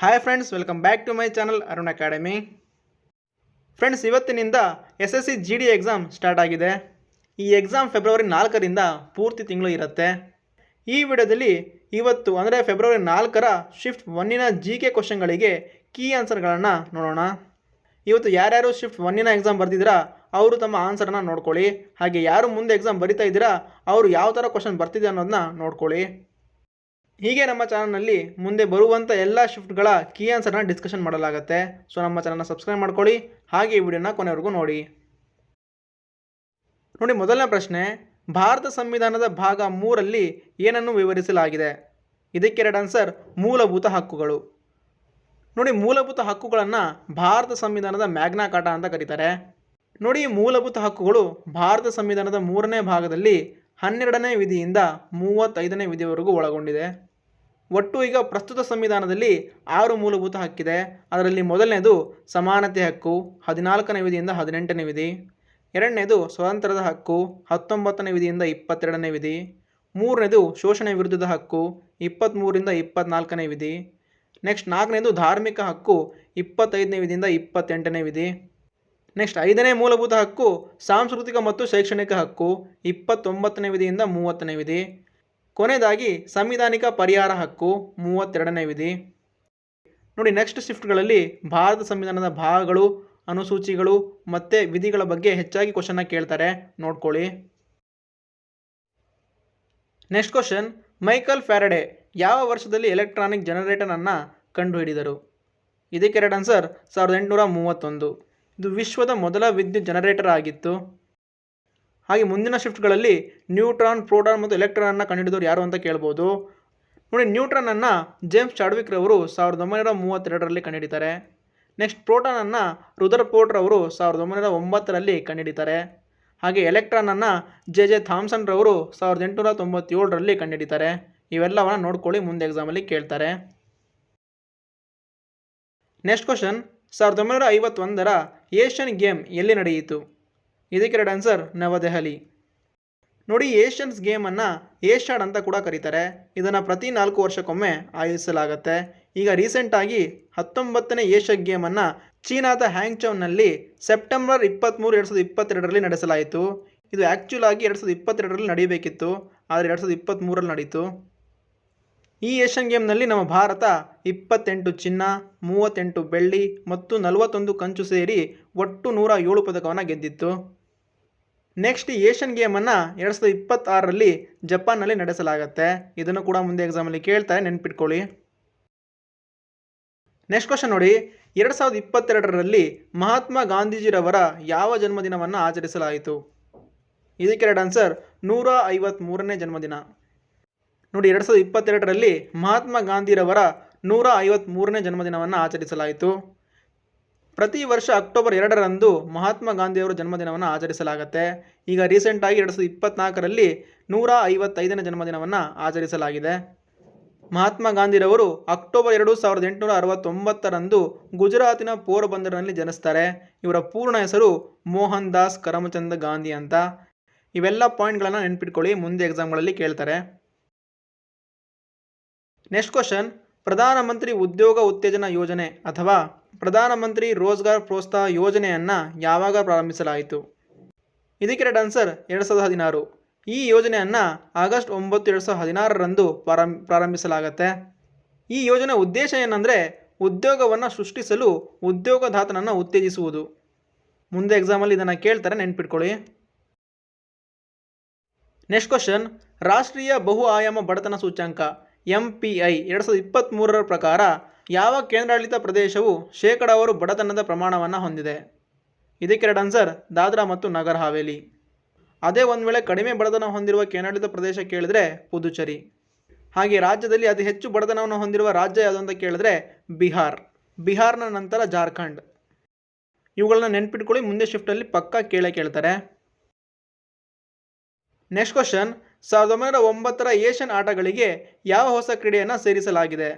Hi friends welcome back to my channel Arun Academy friends ಇವತ್ತಿನಿಂದ S S C G D exam start ಆಗಿದೆ. ಈ exam February ನಾಲ್ಕರಿಂದ ಪೂರ್ತಿ ತಿಂಗಳು ಇರುತ್ತೆ. ಈ ವಿಡಿಯೋದಲ್ಲಿ ಇವತ್ತು ಅಂದರೆ ಫೆಬ್ರವರಿ ನಾಲ್ಕರ ಶಿಫ್ಟ್ ಒನ್ನಿನ ಜಿ ಕೆ ಕ್ವಶನ್ಗಳಿಗೆ ಕೀ ಆನ್ಸರ್ಗಳನ್ನು ನೋಡೋಣ. ಇವತ್ತು ಯಾರ್ಯಾರು ಶಿಫ್ಟ್ ಒನ್ನಿನ ಎಕ್ಸಾಮ್ ಬರ್ತಿದ್ದೀರಾ ಅವರು ತಮ್ಮ ಆನ್ಸರನ್ನು ನೋಡ್ಕೊಳ್ಳಿ. ಹಾಗೆ ಯಾರು ಮುಂದೆ ಎಕ್ಸಾಮ್ ಬರಿತಾ ಇದ್ದೀರಾ, ಅವರು ಯಾವ ಥರ ಕ್ವಶನ್ ಬರ್ತಿದೆ ಅನ್ನೋದನ್ನ ನೋಡ್ಕೊಳ್ಳಿ. ಹೀಗೆ ನಮ್ಮ ಚಾನಲ್ನಲ್ಲಿ ಮುಂದೆ ಬರುವಂಥ ಎಲ್ಲ ಶಿಫ್ಟ್ಗಳ ಕೀ ಆನ್ಸರ್ನ ಡಿಸ್ಕಷನ್ ಮಾಡಲಾಗುತ್ತೆ. ಸೊ ನಮ್ಮ ಚಾನಲ್ನ ಸಬ್ಸ್ಕ್ರೈಬ್ ಮಾಡ್ಕೊಳ್ಳಿ. ಹಾಗೆ ಈ ವಿಡಿಯೋನ ಕೊನೆವರೆಗೂ ನೋಡಿ. ನೋಡಿ, ಮೊದಲನೇ ಪ್ರಶ್ನೆ. ಭಾರತ ಸಂವಿಧಾನದ ಭಾಗ ಮೂರಲ್ಲಿ ಏನನ್ನು ವಿವರಿಸಲಾಗಿದೆ? ಇದಕ್ಕೆ ಎರಡು ಆನ್ಸರ್, ಮೂಲಭೂತ ಹಕ್ಕುಗಳು. ನೋಡಿ, ಮೂಲಭೂತ ಹಕ್ಕುಗಳನ್ನು ಭಾರತ ಸಂವಿಧಾನದ ಮ್ಯಾಗ್ನಾ ಕಾಟ ಅಂತ ಕರೀತಾರೆ. ನೋಡಿ, ಮೂಲಭೂತ ಹಕ್ಕುಗಳು ಭಾರತ ಸಂವಿಧಾನದ ಮೂರನೇ ಭಾಗದಲ್ಲಿ ಹನ್ನೆರಡನೇ ವಿಧಿಯಿಂದ ಮೂವತ್ತೈದನೇ ವಿಧಿಯವರೆಗೂ ಒಳಗೊಂಡಿದೆ. ಒಟ್ಟು ಈಗ ಪ್ರಸ್ತುತ ಸಂವಿಧಾನದಲ್ಲಿ ಆರು ಮೂಲಭೂತ ಹಕ್ಕಿದೆ. ಅದರಲ್ಲಿ ಮೊದಲನೇದು ಸಮಾನತೆ ಹಕ್ಕು, ಹದಿನಾಲ್ಕನೇ ವಿಧಿಯಿಂದ ಹದಿನೆಂಟನೇ ವಿಧಿ, ಎರಡನೇದು ಸ್ವತಂತ್ರದ ಹಕ್ಕು, ಹತ್ತೊಂಬತ್ತನೇ ವಿಧಿಯಿಂದ ಇಪ್ಪತ್ತೆರಡನೇ ವಿಧಿ, ಮೂರನೇದು ಶೋಷಣೆ ವಿರುದ್ಧದ ಹಕ್ಕು ಇಪ್ಪತ್ತ್ಮೂರಿಂದ ಇಪ್ಪತ್ನಾಲ್ಕನೇ ವಿಧಿ, ನೆಕ್ಸ್ಟ್ ನಾಲ್ಕನೇದು ಧಾರ್ಮಿಕ ಹಕ್ಕು, ಇಪ್ಪತ್ತೈದನೇ ವಿಧಿಯಿಂದ ಇಪ್ಪತ್ತೆಂಟನೇ ವಿಧಿ. ನೆಕ್ಸ್ಟ್ ಐದನೇ ಮೂಲಭೂತ ಹಕ್ಕು, ಸಾಂಸ್ಕೃತಿಕ ಮತ್ತು ಶೈಕ್ಷಣಿಕ ಹಕ್ಕು, ಇಪ್ಪತ್ತೊಂಬತ್ತನೇ ವಿಧಿಯಿಂದ ಮೂವತ್ತನೇ ವಿಧಿ. ಕೊನೆಯದಾಗಿ, ಸಂವಿಧಾನಿಕ ಪರಿಹಾರ ಹಕ್ಕು, ಮೂವತ್ತೆರಡನೇ ವಿಧಿ. ನೋಡಿ ನೆಕ್ಸ್ಟ್ ಶಿಫ್ಟ್ಗಳಲ್ಲಿ ಭಾರತ ಸಂವಿಧಾನದ ಭಾಗಗಳು, ಅನುಸೂಚಿಗಳು ಮತ್ತು ವಿಧಿಗಳ ಬಗ್ಗೆ ಹೆಚ್ಚಾಗಿ ಕ್ವಶನ್ನ ಕೇಳ್ತಾರೆ. ನೋಡ್ಕೊಳ್ಳಿ. ನೆಕ್ಸ್ಟ್ ಕ್ವಶನ್ ಮೈಕಲ್ ಫ್ಯಾರಡೆ ಯಾವ ವರ್ಷದಲ್ಲಿ ಎಲೆಕ್ಟ್ರಾನಿಕ್ ಜನರೇಟರನ್ನು ಕಂಡುಹಿಡಿದರು? ಇದಕ್ಕೆ ಎರಡು ಆನ್ಸರ್ ಸಾವಿರದ ಎಂಟುನೂರ ಮೂವತ್ತೊಂದು. ಇದು ವಿಶ್ವದ ಮೊದಲ ವಿದ್ಯುತ್ ಜನರೇಟರ್ ಆಗಿತ್ತು. ಹಾಗೆ ಮುಂದಿನ ಶಿಫ್ಟ್ಗಳಲ್ಲಿ ನ್ಯೂಟ್ರಾನ್ ಪ್ರೋಟಾನ್ ಮತ್ತು ಎಲೆಕ್ಟ್ರಾನನ್ನು ಕಂಡುಹಿಡಿದವರು ಯಾರು ಅಂತ ಕೇಳ್ಬೋದು. ನೋಡಿ ನ್ಯೂಟ್ರಾನನ್ನು ಜೇಮ್ಸ್ ಚಾಡ್ವಿಕ್ ರವರು ಸಾವಿರದ ಒಂಬೈನೂರ ಮೂವತ್ತೆರಡರಲ್ಲಿ ಕಂಡುಹಿಡಿತಾರೆ. ನೆಕ್ಸ್ಟ್ ಪ್ರೋಟಾನನ್ನು ರುದರ್ ರವರು ಸಾವಿರದ ಒಂಬೈನೂರ ಒಂಬತ್ತರಲ್ಲಿ ಕಂಡುಹಿಡಿತಾರೆ. ಹಾಗೆ ಎಲೆಕ್ಟ್ರಾನನ್ನು ಜೆ ಜೆ ಥಾಮ್ಸನ್ ರವರು ಸಾವಿರದ ಎಂಟುನೂರ ತೊಂಬತ್ತೇಳರಲ್ಲಿ ಕಂಡುಹಿಡಿತಾರೆ. ಇವೆಲ್ಲವನ್ನು ನೋಡ್ಕೊಳ್ಳಿ, ಮುಂದೆ ಎಕ್ಸಾಮಲ್ಲಿ ಕೇಳ್ತಾರೆ. ನೆಕ್ಸ್ಟ್ ಕ್ವಶನ್ ಸಾವಿರದ ಒಂಬೈನೂರ ಐವತ್ತೊಂದರ ಏಷ್ಯನ್ ಗೇಮ್ ಎಲ್ಲಿ ನಡೆಯಿತು? ಇದಕ್ಕೆ ಎರಡು ಆನ್ಸರ್, ನವದೆಹಲಿ. ನೋಡಿ, ಏಷ್ಯನ್ಸ್ ಗೇಮನ್ನು ಏಷ್ಯಾಡ್ ಅಂತ ಕೂಡ ಕರೀತಾರೆ. ಇದನ್ನು ಪ್ರತಿ ನಾಲ್ಕು ವರ್ಷಕ್ಕೊಮ್ಮೆ ಆಯೋಜಿಸಲಾಗುತ್ತೆ. ಈಗ ರೀಸೆಂಟಾಗಿ ಹತ್ತೊಂಬತ್ತನೇ ಏಷ್ಯಾ ಗೇಮನ್ನು ಚೀನಾದ ಹ್ಯಾಂಗ್ಚೌನ್ನಲ್ಲಿ ಸೆಪ್ಟೆಂಬರ್ ಇಪ್ಪತ್ತ್ಮೂರು ಎರಡು ಸಾವಿರದ ಇಪ್ಪತ್ತೆರಡರಲ್ಲಿ ನಡೆಸಲಾಯಿತು. ಇದು ಆ್ಯಕ್ಚುಲಾಗಿ ಎರಡು ಸಾವಿರದ ಇಪ್ಪತ್ತೆರಡರಲ್ಲಿ ನಡೀಬೇಕಿತ್ತು. ಆದರೆ ಎರಡು ಸಾವಿರದ ಇಪ್ಪತ್ತ್ಮೂರಲ್ಲಿ ನಡೀತು. ಈ ಏಷ್ಯನ್ ಗೇಮ್ನಲ್ಲಿ ನಮ್ಮ ಭಾರತ ಇಪ್ಪತ್ತೆಂಟು ಚಿನ್ನ, ಮೂವತ್ತೆಂಟು ಬೆಳ್ಳಿ ಮತ್ತು ನಲವತ್ತೊಂದು ಕಂಚು ಸೇರಿ ಒಟ್ಟು ನೂರ ಏಳು ಪದಕವನ್ನು ಗೆದ್ದಿತ್ತು. ನೆಕ್ಸ್ಟ್ ಏಷ್ಯನ್ ಗೇಮನ್ನು ಎರಡು ಸಾವಿರದ ಇಪ್ಪತ್ತಾರರಲ್ಲಿ ಜಪಾನ್ನಲ್ಲಿ ನಡೆಸಲಾಗುತ್ತೆ. ಇದನ್ನು ಕೂಡ ಮುಂದೆ ಎಕ್ಸಾಮಲ್ಲಿ ಕೇಳ್ತಾರೆ, ನೆನ್ಪಿಟ್ಕೊಳ್ಳಿ. ನೆಕ್ಸ್ಟ್ ಕ್ವಶನ್ ನೋಡಿ. ಎರಡು ಸಾವಿರದ ಇಪ್ಪತ್ತೆರಡರಲ್ಲಿ ಮಹಾತ್ಮ ಗಾಂಧೀಜಿರವರ ಯಾವ ಜನ್ಮದಿನವನ್ನು ಆಚರಿಸಲಾಯಿತು? ಇದಕ್ಕೆ ಆನ್ಸರ್ ನೂರ ಐವತ್ತ್ಮೂರನೇ ಜನ್ಮದಿನ. ನೋಡಿ ಎರಡು ಸಾವಿರದ ಇಪ್ಪತ್ತೆರಡರಲ್ಲಿ ಮಹಾತ್ಮ ಗಾಂಧಿರವರ ನೂರ ಐವತ್ತ್ಮೂರನೇ ಜನ್ಮದಿನವನ್ನು ಆಚರಿಸಲಾಯಿತು. ಪ್ರತಿ ವರ್ಷ ಅಕ್ಟೋಬರ್ ಎರಡರಂದು ಮಹಾತ್ಮ ಗಾಂಧಿಯವರ ಜನ್ಮದಿನವನ್ನು ಆಚರಿಸಲಾಗುತ್ತೆ. ಈಗ ರೀಸೆಂಟಾಗಿ ಎರಡು ಸಾವಿರದ ಇಪ್ಪತ್ತ್ನಾಲ್ಕರಲ್ಲಿ ನೂರ ಐವತ್ತೈದನೇ ಜನ್ಮದಿನವನ್ನು ಆಚರಿಸಲಾಗಿದೆ. ಮಹಾತ್ಮ ಗಾಂಧಿರವರು ಅಕ್ಟೋಬರ್ ಎರಡು ಸಾವಿರದ ಎಂಟುನೂರ ಅರವತ್ತೊಂಬತ್ತರಂದು ಗುಜರಾತಿನ ಪೋರಬಂದರ್ನಲ್ಲಿ ಜನಿಸ್ತಾರೆ. ಇವರ ಪೂರ್ಣ ಹೆಸರು ಮೋಹನ್ ದಾಸ್ ಕರಮಚಂದ್ ಗಾಂಧಿ ಅಂತ. ಇವೆಲ್ಲ ಪಾಯಿಂಟ್ಗಳನ್ನು ನೆನ್ಪಿಟ್ಕೊಳ್ಳಿ, ಮುಂದೆ ಎಕ್ಸಾಮ್ಗಳಲ್ಲಿ ಕೇಳ್ತಾರೆ. ನೆಕ್ಸ್ಟ್ ಕ್ವಶನ್ ಪ್ರಧಾನಮಂತ್ರಿ ಉದ್ಯೋಗ ಉತ್ತೇಜನ ಯೋಜನೆ ಅಥವಾ ಪ್ರಧಾನಮಂತ್ರಿ ರೋಜ್ಗಾರ್ ಪ್ರೋತ್ಸಾಹ ಯೋಜನೆಯನ್ನು ಯಾವಾಗ ಪ್ರಾರಂಭಿಸಲಾಯಿತು? ಇದಕ್ಕೆ ಎರಡು ಆನ್ಸರ್ ಎರಡು ಸಾವಿರದ ಹದಿನಾರು. ಈ ಯೋಜನೆಯನ್ನು ಆಗಸ್ಟ್ ಒಂಬತ್ತು ಎರಡು ಸಾವಿರದ ಹದಿನಾರರಂದು ಪ್ರಾರಂಭ, ಪ್ರಾರಂಭಿಸಲಾಗತ್ತೆ. ಈ ಯೋಜನೆ ಉದ್ದೇಶ ಏನಂದರೆ ಉದ್ಯೋಗವನ್ನು ಸೃಷ್ಟಿಸಲು ಉದ್ಯೋಗದಾತನನ್ನು ಉತ್ತೇಜಿಸುವುದು. ಮುಂದೆ ಎಕ್ಸಾಮಲ್ಲಿ ಇದನ್ನು ಕೇಳ್ತಾರೆ, ನೆನ್ಪಿಟ್ಕೊಳ್ಳಿ. ನೆಕ್ಸ್ಟ್ ಕ್ವಶನ್ ರಾಷ್ಟ್ರೀಯ ಬಹು ಆಯಾಮ ಬಡತನ ಸೂಚ್ಯಂಕ. ಎಂ ಪಿ ಐ ಎರಡು ಸಾವಿರದ ಇಪ್ಪತ್ತ್ಮೂರರ ಪ್ರಕಾರ ಯಾವ ಕೇಂದ್ರಾಡಳಿತ ಪ್ರದೇಶವು ಶೇಕಡಾವಾರು ಬಡತನದ ಪ್ರಮಾಣವನ್ನು ಹೊಂದಿದೆ? ಇದಕ್ಕೆ ಎರಡು ಆನ್ಸರ್ ದಾದ್ರಾ ಮತ್ತು ನಗರ್ ಹಾವೇಲಿ ಅದೇ ಒಂದು ವೇಳೆ ಕಡಿಮೆ ಬಡತನ ಹೊಂದಿರುವ ಕೇಂದ್ರಾಡಳಿತ ಪ್ರದೇಶ ಕೇಳಿದ್ರೆ ಪುದುಚೇರಿ. ಹಾಗೆ ರಾಜ್ಯದಲ್ಲಿ ಅತಿ ಹೆಚ್ಚು ಬಡತನವನ್ನು ಹೊಂದಿರುವ ರಾಜ್ಯ ಯಾವುದು ಅಂತ ಕೇಳಿದ್ರೆ ಬಿಹಾರ್. ಬಿಹಾರ್ನ ನಂತರ ಜಾರ್ಖಂಡ್. ಇವುಗಳನ್ನ ನೆನ್ಪಿಟ್ಕೊಳ್ಳಿ, ಮುಂದೆ ಶಿಫ್ಟಲ್ಲಿ ಪಕ್ಕಾ ಕೇಳೇ ಕೇಳ್ತಾರೆ. ನೆಕ್ಸ್ಟ್ ಕ್ವಶನ್ ಸಾವಿರದ ಒಂಬೈನೂರ ಒಂಬತ್ತರ ಏಷ್ಯನ್ ಆಟಗಳಿಗೆ ಯಾವ ಹೊಸ ಕ್ರೀಡೆಯನ್ನು ಸೇರಿಸಲಾಗಿದೆ?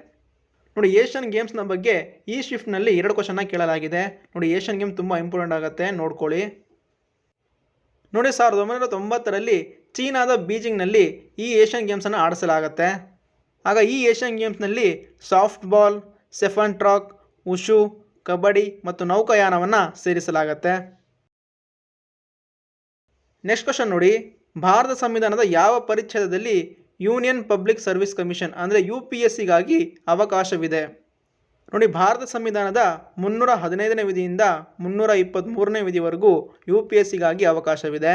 ನೋಡಿ, ಏಷ್ಯನ್ ಗೇಮ್ಸ್ನ ಬಗ್ಗೆ ಈ ಶಿಫ್ಟ್ನಲ್ಲಿ ಎರಡು ಕ್ವಶನ್ನ ಕೇಳಲಾಗಿದೆ. ನೋಡಿ, ಏಷ್ಯನ್ ಗೇಮ್ ತುಂಬ ಇಂಪಾರ್ಟೆಂಟ್ ಆಗುತ್ತೆ, ನೋಡ್ಕೊಳ್ಳಿ. ನೋಡಿ, ಸಾವಿರದ ಒಂಬೈನೂರ ತೊಂಬತ್ತರಲ್ಲಿ ಚೀನಾದ ಬೀಜಿಂಗ್ನಲ್ಲಿ ಈ ಏಷ್ಯನ್ ಗೇಮ್ಸನ್ನು ಆಡಿಸಲಾಗತ್ತೆ. ಆಗ ಈ ಏಷ್ಯನ್ ಗೇಮ್ಸ್ನಲ್ಲಿ ಸಾಫ್ಟ್ ಬಾಲ್ ಸೆಫನ್ ಟ್ರಾಕ್, ಉಶು, ಕಬಡ್ಡಿ ಮತ್ತು ನೌಕಾಯಾನವನ್ನು ಸೇರಿಸಲಾಗತ್ತೆ. ನೆಕ್ಸ್ಟ್ ಕ್ವಶನ್ ನೋಡಿ. ಭಾರತ ಸಂವಿಧಾನದ ಯಾವ ಪರಿಚ್ಛೇದದಲ್ಲಿ ಯೂನಿಯನ್ ಪಬ್ಲಿಕ್ ಸರ್ವಿಸ್ ಕಮಿಷನ್, ಅಂದರೆ ಯು ಪಿ ಎಸ್ ಸಿಗಾಗಿ ಅವಕಾಶವಿದೆ? ನೋಡಿ, ಭಾರತ ಸಂವಿಧಾನದ ಮುನ್ನೂರ ಹದಿನೈದನೇ ವಿಧಿಯಿಂದ ಮುನ್ನೂರ ಇಪ್ಪತ್ತ್ಮೂರನೇ ವಿಧಿವರೆಗೂ ಯು ಪಿ ಎಸ್ ಸಿಗಾಗಿ ಅವಕಾಶವಿದೆ.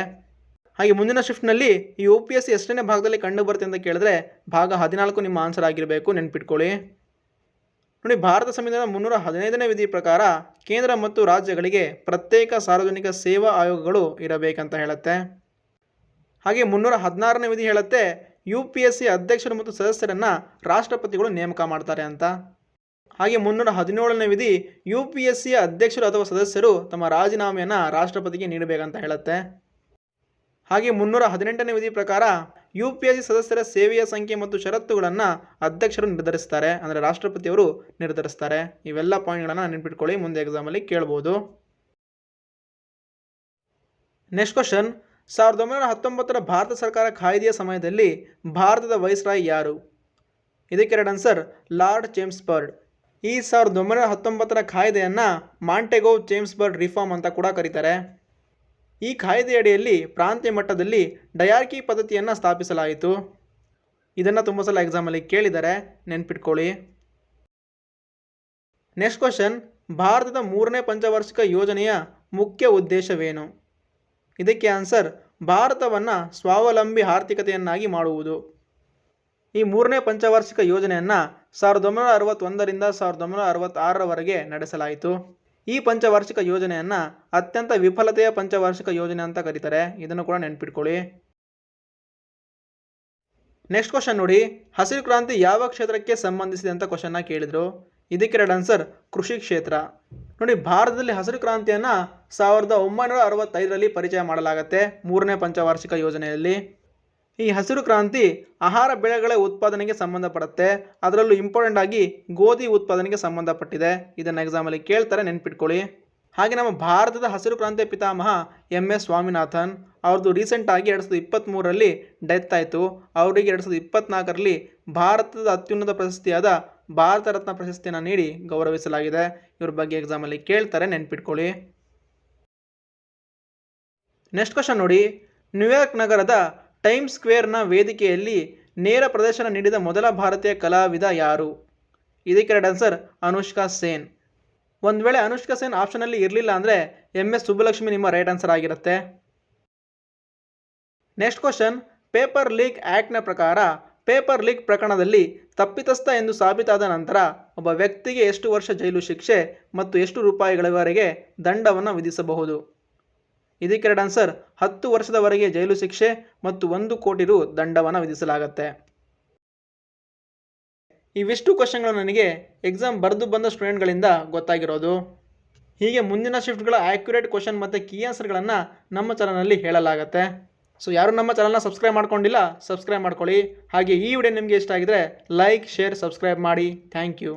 ಹಾಗೆ ಮುಂದಿನ ಶಿಫ್ಟ್ನಲ್ಲಿ ಈ ಯು ಪಿ ಎಸ್ ಸಿ ಎಷ್ಟನೇ ಭಾಗದಲ್ಲಿ ಕಂಡು ಬರುತ್ತೆ ಅಂತ ಕೇಳಿದ್ರೆ ಭಾಗ ಹದಿನಾಲ್ಕು ನಿಮ್ಮ ಆನ್ಸರ್ ಆಗಿರಬೇಕು, ನೆನ್ಪಿಟ್ಕೊಳ್ಳಿ. ನೋಡಿ, ಭಾರತ ಸಂವಿಧಾನದ ಮುನ್ನೂರ ಹದಿನೈದನೇ ವಿಧಿ ಪ್ರಕಾರ ಕೇಂದ್ರ ಮತ್ತು ರಾಜ್ಯಗಳಿಗೆ ಪ್ರತ್ಯೇಕ ಸಾರ್ವಜನಿಕ ಸೇವಾ ಆಯೋಗಗಳು ಇರಬೇಕಂತ ಹೇಳುತ್ತೆ. ಹಾಗೆ ಮುನ್ನೂರ ಹದಿನಾರನೇ ವಿಧಿ ಹೇಳುತ್ತೆ ಯು ಪಿ ಎಸ್ ಸಿ ಅಧ್ಯಕ್ಷರು ಮತ್ತು ಸದಸ್ಯರನ್ನು ರಾಷ್ಟ್ರಪತಿಗಳು ನೇಮಕ ಮಾಡ್ತಾರೆ ಅಂತ. ಹಾಗೆ ಮುನ್ನೂರ ಹದಿನೇಳನೇ ವಿಧಿ ಯು ಪಿ ಎಸ್ ಸಿಯ ಅಧ್ಯಕ್ಷರು ಅಥವಾ ಸದಸ್ಯರು ತಮ್ಮ ರಾಜೀನಾಮೆಯನ್ನು ರಾಷ್ಟ್ರಪತಿಗೆ ನೀಡಬೇಕಂತ ಹೇಳುತ್ತೆ. ಹಾಗೆ ಮುನ್ನೂರ ಹದಿನೆಂಟನೇ ವಿಧಿ ಪ್ರಕಾರ ಯು ಪಿ ಎಸ್ ಸಿ ಸದಸ್ಯರ ಸೇವೆಯ ಸಂಖ್ಯೆ ಮತ್ತು ಷರತ್ತುಗಳನ್ನು ಅಧ್ಯಕ್ಷರು ನಿರ್ಧರಿಸ್ತಾರೆ, ಅಂದರೆ ರಾಷ್ಟ್ರಪತಿಯವರು ನಿರ್ಧರಿಸ್ತಾರೆ. ಇವೆಲ್ಲ ಪಾಯಿಂಟ್ಗಳನ್ನು ನೆನ್ಪಿಟ್ಕೊಳ್ಳಿ, ಮುಂದೆ ಎಕ್ಸಾಮಲ್ಲಿ ಕೇಳ್ಬೋದು. ನೆಕ್ಸ್ಟ್ ಕ್ವಶನ್ ಸಾವಿರದ ಒಂಬೈನೂರ ಹತ್ತೊಂಬತ್ತರ ಭಾರತ ಸರ್ಕಾರ ಕಾಯ್ದೆಯ ಸಮಯದಲ್ಲಿ ಭಾರತದ ವೈಸ್ರಾಯ್ ಯಾರು? ಇದಕ್ಕೆ ಎರಡು ಆನ್ಸರ್ ಲಾರ್ಡ್ ಚೇಮ್ಸ್ಬರ್ಡ್ ಈ ಸಾವಿರದ ಒಂಬೈನೂರ ಹತ್ತೊಂಬತ್ತರ ಕಾಯ್ದೆಯನ್ನು ಮಾಂಟೆಗೋ ಚೇಮ್ಸ್ಬರ್ಡ್ ರಿಫಾರ್ಮ್ ಅಂತ ಕೂಡ ಕರೀತಾರೆ. ಈ ಕಾಯ್ದೆಯಡಿಯಲ್ಲಿ ಪ್ರಾಂತ್ಯ ಮಟ್ಟದಲ್ಲಿ ಡಯಾರ್ಕಿ ಪದ್ಧತಿಯನ್ನು ಸ್ಥಾಪಿಸಲಾಯಿತು. ಇದನ್ನು ತುಂಬ ಸಲ ಎಕ್ಸಾಮಲ್ಲಿ ಕೇಳಿದ್ದಾರೆ ನೆನ್ಪಿಟ್ಕೊಳ್ಳಿ. ನೆಕ್ಸ್ಟ್ ಕ್ವಶನ್ ಭಾರತದ ಮೂರನೇ ಪಂಚವಾರ್ಷಿಕ ಯೋಜನೆಯ ಮುಖ್ಯ ಉದ್ದೇಶವೇನು? ಇದಕ್ಕೆ ಆನ್ಸರ್ ಭಾರತವನ್ನು ಸ್ವಾವಲಂಬಿ ಆರ್ಥಿಕತೆಯನ್ನಾಗಿ ಮಾಡುವುದು. ಈ ಮೂರನೇ ಪಂಚವಾರ್ಷಿಕ ಯೋಜನೆಯನ್ನು ಸಾವಿರದ ಒಂಬೈನೂರ ಅರವತ್ತೊಂದರಿಂದ ಸಾವಿರದ ಒಂಬೈನೂರ ಅರವತ್ತಾರರವರೆಗೆ ನಡೆಸಲಾಯಿತು. ಈ ಪಂಚವಾರ್ಷಿಕ ಯೋಜನೆಯನ್ನು ಅತ್ಯಂತ ವಿಫಲತೆಯ ಪಂಚವಾರ್ಷಿಕ ಯೋಜನೆ ಅಂತ ಕರೀತಾರೆ. ಇದನ್ನು ಕೂಡ ನೆನ್ಪಿಟ್ಕೊಳ್ಳಿ. ನೆಕ್ಸ್ಟ್ ಕ್ವಶನ್ ನೋಡಿ, ಹಸಿರು ಕ್ರಾಂತಿ ಯಾವ ಕ್ಷೇತ್ರಕ್ಕೆ ಸಂಬಂಧಿಸಿದೆ ಅಂತ ಕ್ವಶನ್ನ ಕೇಳಿದರು. ಇದಕ್ಕೆ ಎರಡು ಆನ್ಸರ್ ಕೃಷಿ ಕ್ಷೇತ್ರ. ನೋಡಿ, ಭಾರತದಲ್ಲಿ ಹಸಿರು ಕ್ರಾಂತಿಯನ್ನು ಸಾವಿರದ ಒಂಬೈನೂರ ಅರವತ್ತೈದರಲ್ಲಿ ಪರಿಚಯ ಮಾಡಲಾಗತ್ತೆ ಮೂರನೇ ಪಂಚವಾರ್ಷಿಕ ಯೋಜನೆಯಲ್ಲಿ. ಈ ಹಸಿರು ಕ್ರಾಂತಿ ಆಹಾರ ಬೆಳೆಗಳ ಉತ್ಪಾದನೆಗೆ ಸಂಬಂಧಪಡುತ್ತೆ. ಅದರಲ್ಲೂ ಇಂಪಾರ್ಟೆಂಟ್ ಆಗಿ ಗೋಧಿ ಉತ್ಪಾದನೆಗೆ ಸಂಬಂಧಪಟ್ಟಿದೆ. ಇದನ್ನು ಎಕ್ಸಾಮಲ್ಲಿ ಕೇಳ್ತಾರೆ, ನೆನ್ಪಿಟ್ಕೊಳ್ಳಿ. ಹಾಗೆ ನಮ್ಮ ಭಾರತದ ಹಸಿರು ಕ್ರಾಂತಿಯ ಪಿತಾಮಹ ಎಂ ಎಸ್ ಸ್ವಾಮಿನಾಥನ್ ಅವ್ರದ್ದು ರೀಸೆಂಟಾಗಿ ಎರಡು ಸಾವಿರದ ಇಪ್ಪತ್ತ್ಮೂರರಲ್ಲಿ ಡೆತ್ ಆಯಿತು. ಅವರಿಗೆ ಎರಡು ಸಾವಿರದ ಇಪ್ಪತ್ತ್ನಾಲ್ಕರಲ್ಲಿ ಭಾರತದ ಅತ್ಯುನ್ನತ ಪ್ರಶಸ್ತಿಯಾದ ಭಾರತ ರತ್ನ ಪ್ರಶಸ್ತಿಯನ್ನು ನೀಡಿ ಗೌರವಿಸಲಾಗಿದೆ. ಇವ್ರ ಬಗ್ಗೆ ಎಕ್ಸಾಮಲ್ಲಿ ಕೇಳ್ತಾರೆ, ನೆನ್ಪಿಟ್ಕೊಳ್ಳಿ. ನೆಕ್ಸ್ಟ್ ಕ್ವಶನ್ ನೋಡಿ. ನ್ಯೂಯಾರ್ಕ್ ನಗರದ ಟೈಮ್ ಸ್ಕ್ವೇರ್ನ ವೇದಿಕೆಯಲ್ಲಿ ನೇರ ಪ್ರದರ್ಶನ ನೀಡಿದ ಮೊದಲ ಭಾರತೀಯ ಕಲಾವಿದ ಯಾರು? ಇದಕ್ಕೆ ಆನ್ಸರ್ ಅನುಷ್ಕಾ ಸೇನ್. ಒಂದು ವೇಳೆ ಅನುಷ್ಕಾ ಸೇನ್ ಆಪ್ಷನಲ್ಲಿ ಇರಲಿಲ್ಲ ಅಂದರೆ ಎಂ ಎಸ್ ಸುಬ್ಬಲಕ್ಷ್ಮಿ ನಿಮ್ಮ ರೈಟ್ ಆನ್ಸರ್ ಆಗಿರುತ್ತೆ. ನೆಕ್ಸ್ಟ್ ಕ್ವಶನ್ ಪೇಪರ್ ಲೀಕ್ ಆ್ಯಕ್ಟ್ನ ಪ್ರಕಾರ ಪೇಪರ್ ಲೀಕ್ ಪ್ರಕರಣದಲ್ಲಿ ತಪ್ಪಿತಸ್ಥ ಎಂದು ಸಾಬೀತಾದ ನಂತರ ಒಬ್ಬ ವ್ಯಕ್ತಿಗೆ ಎಷ್ಟು ವರ್ಷ ಜೈಲು ಶಿಕ್ಷೆ ಮತ್ತು ಎಷ್ಟು ರೂಪಾಯಿಗಳವರೆಗೆ ದಂಡವನ್ನು ವಿಧಿಸಬಹುದು? ಇದಕ್ಕೆರಡು ಆನ್ಸರ್ ಹತ್ತು ವರ್ಷದವರೆಗೆ ಜೈಲು ಶಿಕ್ಷೆ ಮತ್ತು ಒಂದು ಕೋಟಿ ರು ದಂಡವನ್ನು ವಿಧಿಸಲಾಗುತ್ತೆ. ಇವಿಷ್ಟು ಕ್ವಶನ್ಗಳು ನನಗೆ ಎಕ್ಸಾಮ್ ಬರೆದು ಬಂದ ಸ್ಟೂಡೆಂಟ್ಗಳಿಂದ ಗೊತ್ತಾಗಿರೋದು. ಹೀಗೆ ಮುಂದಿನ ಶಿಫ್ಟ್ಗಳ ಆ್ಯಕ್ಯುರೇಟ್ ಕ್ವಶನ್ ಮತ್ತು ಕೀ ಆನ್ಸರ್ಗಳನ್ನು ನಮ್ಮ ಚಾನಲಲ್ಲಿ ಹೇಳಲಾಗತ್ತೆ. ಸೊ ಯಾರು ನಮ್ಮ ಚಾನಲ್ನ ಸಬ್ಸ್ಕ್ರೈಬ್ ಮಾಡ್ಕೊಂಡಿಲ್ಲ ಸಬ್ಸ್ಕ್ರೈಬ್ ಮಾಡ್ಕೊಳ್ಳಿ. ಹಾಗೆ ಈ ವಿಡಿಯೋ ನಿಮಗೆ ಇಷ್ಟ ಆಗಿದ್ರೆ ಲೈಕ್ ಶೇರ್ ಸಬ್ಸ್ಕ್ರೈಬ್ ಮಾಡಿ. Thank you